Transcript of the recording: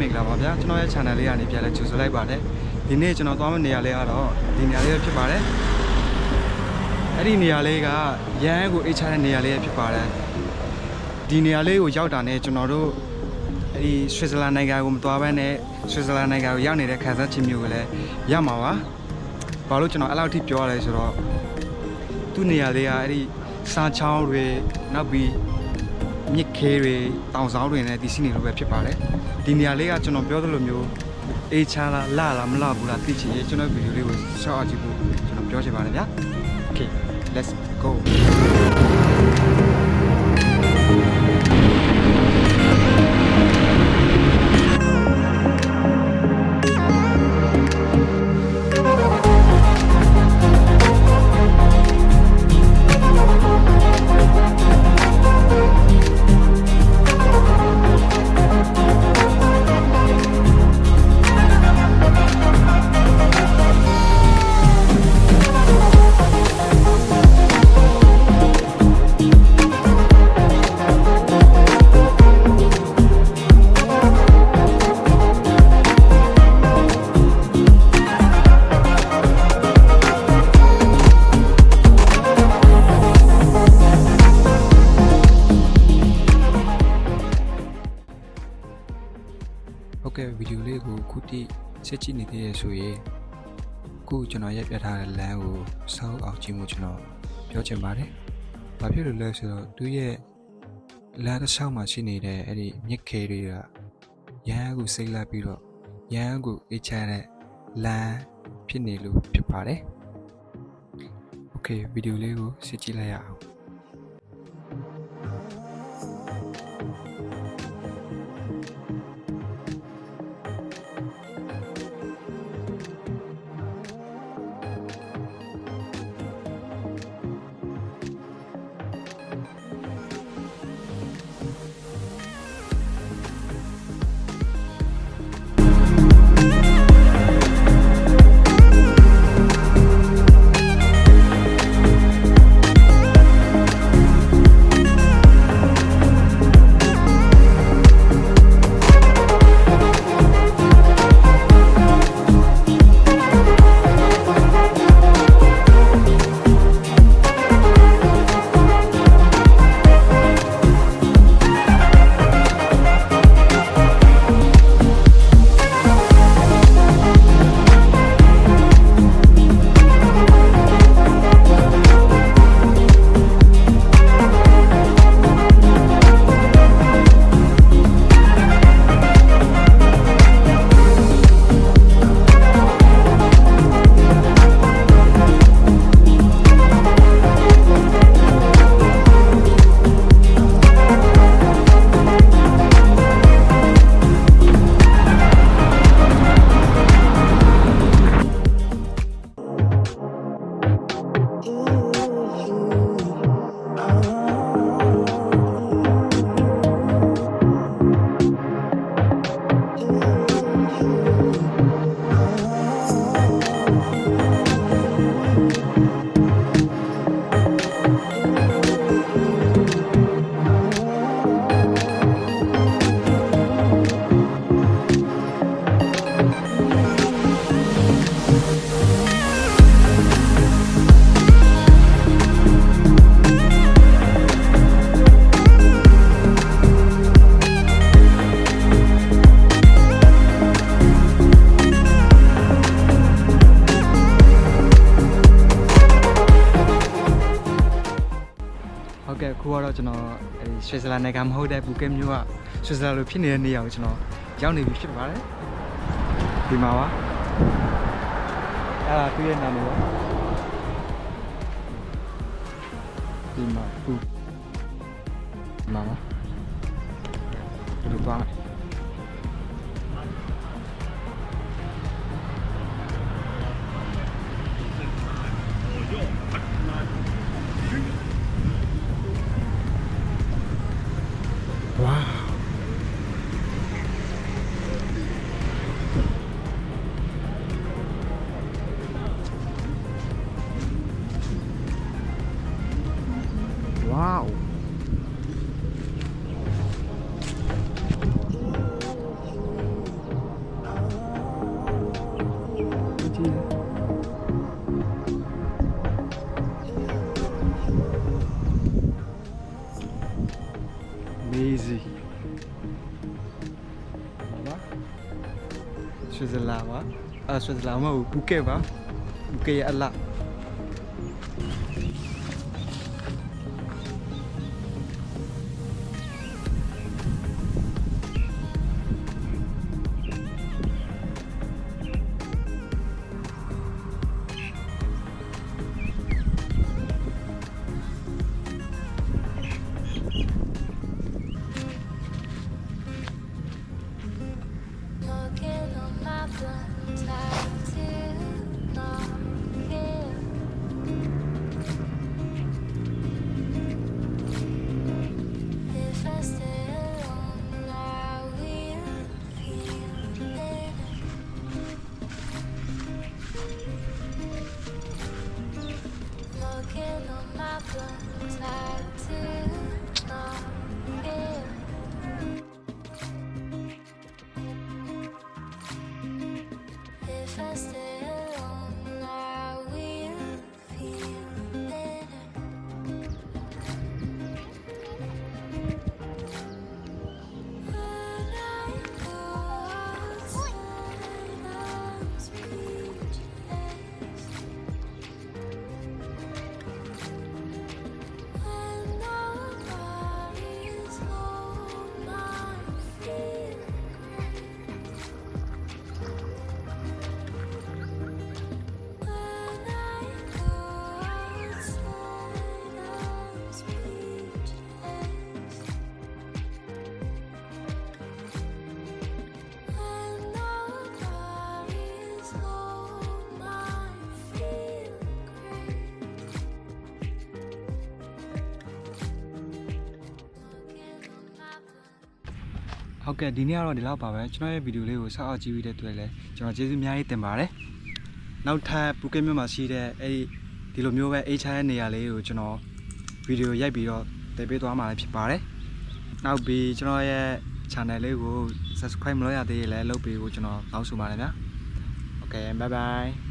မင်္ဂလာပါဗျာကျွန်တော်ရဲ့ channel လေးကနေပြန်လဲကြိုဆိုလိုက်ပါတယ်ဒီနေ့ကျွန်တော်သွားမယ့်နေရာလေးကတော့ဒီနေရာလေးပဲဖြစ်ပါတယ်အဲ့ဒီနေရာလေးကရန်ကိုအိတ်ချတဲ့နေရာလေးပဲဖြစ်ပါတယ်ဒီနေရာလေးကိုရောက်တာနဲ့ကျွန်တော်တို့အဲ့ဒီဆွစ်ဇာလန်နိုင်ငံကိုမသွားဘဲနဲ့ဆွစ်ဇာလန်နိုင်ငံကိုရောက်နေတဲ့ခံစားချက်မျိုးကိုလည်းရမှာပါဘာလို့ကျွန်တော်အဲ့လောက်ထိပြောရလဲဆိုတော့သူ့နေရာလေးကအဲ့ဒီစားချောင်းတွေနောက်ပြီးမြစ်ခဲတွေတောင်ဆောင်တွေနဲ့တည်ရှိနေလို့ပဲဖြစ်ပါတယ် ဒီနေရာလေးကကျွန်တော်ပြောသလိုမျိုးအေးချမ်းလားလာလားမလာဘူးလားသိချင်ရင်ကျွန်တော်ဗီဒီယိုလေးကိုရှောက်အောင်ကြည့်ဖို့ကျွန်တော်ပြောချင်ပါတယ်ဗျာ Okay let's go ဗီဒီယိုလေးကိုခုတိဆက်ကြည့်နေသေးရဆိုရင်ခုကျွန်တော်ရက်ပြထားတဲ့လမ်းကိုစောက်အောင်ကြည့်မှုကျွန်တော်ပြောချင်ပါတယ်။ဘာဖြစ်လို့လဲဆိုတော့သူရဲ့လမ်းတစ်လျှောက်မှာရှိနေတဲ့အဲ့ဒီမြက်ခဲတွေကရန်ကိုစိတ်လက်ပြီးတော့ရန်ကိုအေးချတဲ့လမ်းဖြစ်နေလို့ဖြစ်ပါတယ်။ Okay ဗီဒီယိုလေးကိုဆက်ကြည့်လိုက်ရအောင် ကတော့ကျွန်တော်အဲဒီဆွစ်ဇာလန်နိုင်ငံမဟုတ်တဲ့ဘူကက်မြို့ကဆွစ်ဇာလန်လိုဖြစ်နေတဲ့နေရာကိုကျွန်တော်ရောက်နေပြီဖြစ်ပါတယ်ဒီမှာပါအဲ့ဒါသူ့ရဲ့နာမည်ပါဒီမှာဘူဒီမှာပါဒီလိုပါ ဆွစ်ဇာလန်ပါအဲဆွစ်ဇာလန်မဟုတ်ဘူးဘူကက်ပါဘူကက်ရဲ့အလား Angela. Stay. ဟုတ်ကဲ့ဒီနေ့ကတော့ဒီလောက်ပါပဲကျွန်တော်ရဲ့ဗီဒီယိုလေးကိုဆောက်အောင်ကြည့်ပြီးတဲ့တွေ့လဲကျွန်တော်ကျေးဇူးအများကြီးတင်ပါတယ်နောက်ထပ်ပူကက်မြို့မှာရှိတဲ့အဲ့ဒီဒီလိုမျိုးပဲ HR ရဲ့နေရာလေးကိုကျွန်တော်ဗီဒီယိုရိုက်ပြီးတော့တည်ပေးသွားမှာလည်းဖြစ်ပါတယ်နောက်ပြီးကျွန်တော်ရဲ့ channel လေးကို subscribe မလုပ်ရသေးရင်လည်းလုပ်ပေးဖို့ကျွန်တော်တောင်းဆိုပါတယ်ဗျာ Okay bye bye